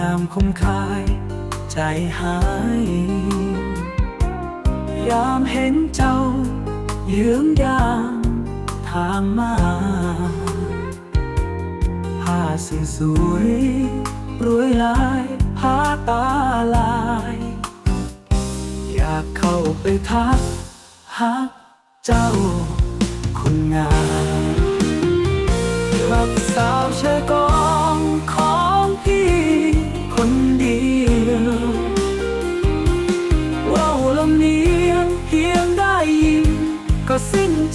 ยปองามคมคาย ใจหาย ยามเห็นเจ้า เยื้องยางทางมาผ้าสีสวยรวยลายผ้าตาลาย อยากเข้าไปทักฮักเจ้า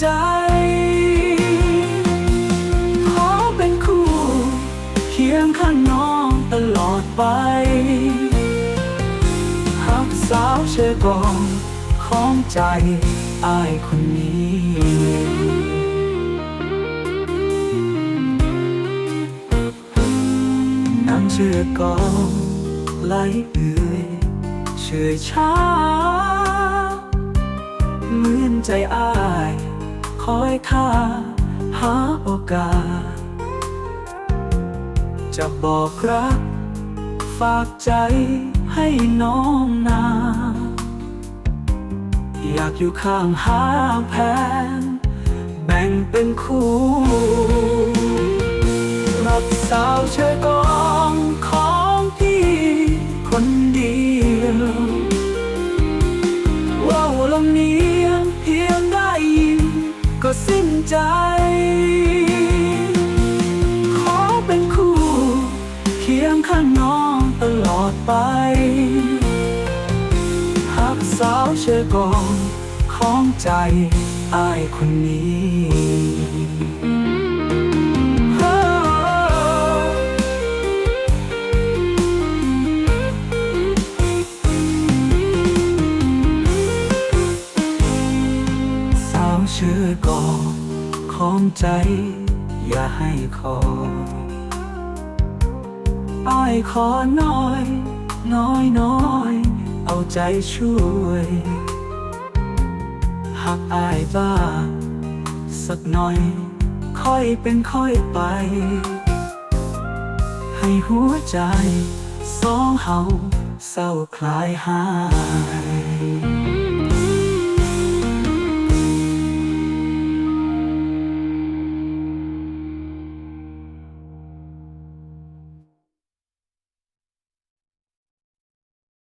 ใจขอเป็นคู่เคียงข้างน้องตลอดไปหักสาวเชยกองของใจอายคนนี้น้ำเชื่อกองไหลเอื่อยเฉอช้าเหมือนใจอาย คอยท่าหาโอกาส จะบอกรัก ฝากใจให้น้องนา อยากอยู่ข้างหาแพนแบ่งเป็นคู่รักสาวเชยกองของพี่คนเดียว ว่าวลำนียงเพียงได้ ใจ ขอเป็นคู่ เคียงข้างน้องตลอดไป หักสาวเชยกองของใจอายคนนี้สา วเชื่อกอของใจ อย่าให้ขออ้ายขอน้อย น้อยน้อย เอาใจช่วยหักอายบ้า สักหน่อย ค่อยเป็นค่อยไป ให้หัวใจ สองเฮาเศร้าคลายหาย